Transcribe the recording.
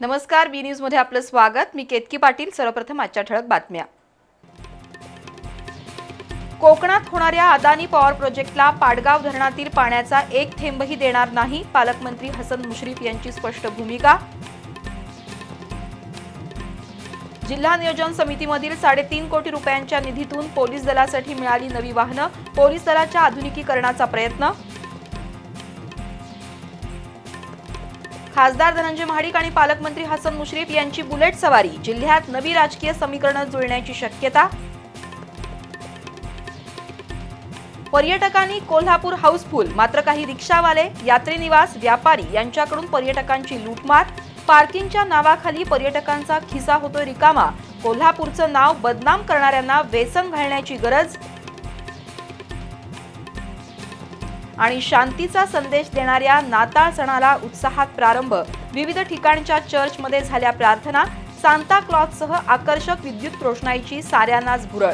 नमस्कार बी न्यूजमध्ये आपलं स्वागत. मी केतकी पाटील. सर्वप्रथम आजच्या ठळक बातम्या. कोकणात होणाऱ्या अदानी पॉवर प्रोजेक्टला पाडगाव धरणातील पाण्याचा एक थेंबही देणार नाही पालकमंत्री हसन मुश्रीफ यांची स्पष्ट भूमिका. जिल्हा नियोजन समितीमधील साडेतीन कोटी रुपयांच्या निधीतून पोलीस दलासाठी मिळाली नवी वाहनं. पोलीस दलाच्या आधुनिकीकरणाचा प्रयत्न. खासदार धनंजय महाडिक आणि पालकमंत्री हसन मुश्रीफ यांची बुलेट सवारी. जिल्ह्यात नवी राजकीय समीकरणं जुळण्याची शक्यता. पर्यटकांनी कोल्हापूर हाऊसफुल. मात्र काही रिक्षावाले यात्रेनिवास व्यापारी यांच्याकडून पर्यटकांची लूटमार. पार्किंगच्या नावाखाली पर्यटकांचा खिसा होतोय रिकामा. कोल्हापूरचं नाव बदनाम करणाऱ्यांना वेसन घालण्याची गरज. आणि शांतीचा संदेश देणाऱ्या नाताळ सणाला उत्साहात प्रारंभ. विविध ठिकाणच्या चर्चमध्ये झाल्या प्रार्थना सांता क्लॉथसह आकर्षक विद्युत रोषणाईची साऱ्यांनाच भुरळ.